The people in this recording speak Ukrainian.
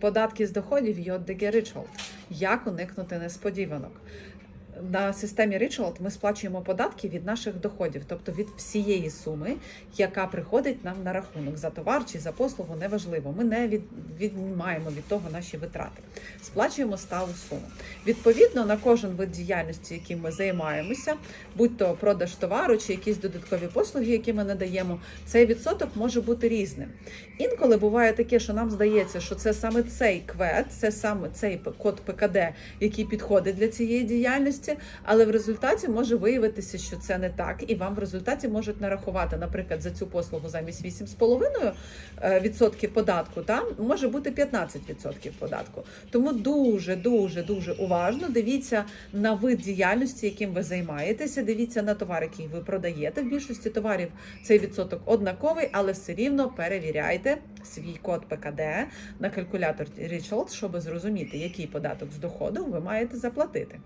Податки з доходів Ritual. Як уникнути несподіванок? На системі Ritual ми сплачуємо податки від наших доходів, тобто від всієї суми, яка приходить нам на рахунок за товар чи за послугу, неважливо. Ми не від, віднімаємо від того наші витрати. Сплачуємо сталу суму. Відповідно, на кожен вид діяльності, яким ми займаємося, будь то продаж товару чи якісь додаткові послуги, які ми надаємо, цей відсоток може бути різним. Інколи буває таке, що нам здається, що це саме цей квет, це саме цей код ПКД, який підходить для цієї діяльності, але в результаті може виявитися, що це не так, і вам в результаті можуть нарахувати, наприклад, за цю послугу замість 8,5% е, податку, там може бути 15% податку. Тому дуже, дуже, дуже уважно дивіться на вид діяльності, яким ви займаєтеся. Дивіться на товар, який ви продаєте. В більшості товарів цей відсоток однаковий, але все рівно перевіряйте свій код ПКД на калькулятор Rituals, щоб зрозуміти, який податок з доходу ви маєте заплатити.